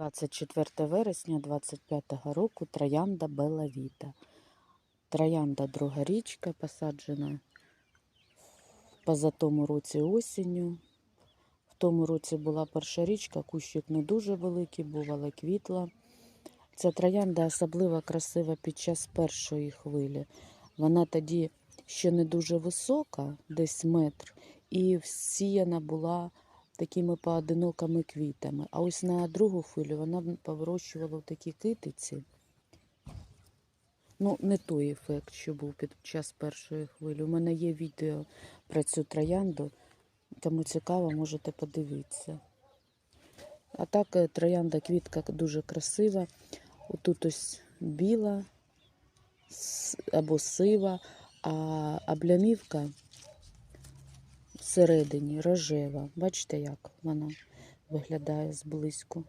24 вересня 25 року троянда Белавіта. Троянда друга річка посаджена поза тому році осінню. В тому році була перша річка, кущик не дуже великий був, але квітла. Ця троянда особливо красива під час першої хвилі. Вона тоді ще не дуже висока, десь метр, і всіяна була такими поодинокими квітами. А ось на другу хвилю вона повирощувала в такі китиці. Ну, не той ефект, що був під час першої хвилі. У мене є відео про цю троянду, кому цікаво, можете подивитися. А так е, троянда квітка дуже красива. Отут ось біла або сива, а облямівка всередині рожева. Бачите, як вона виглядає зблизьку.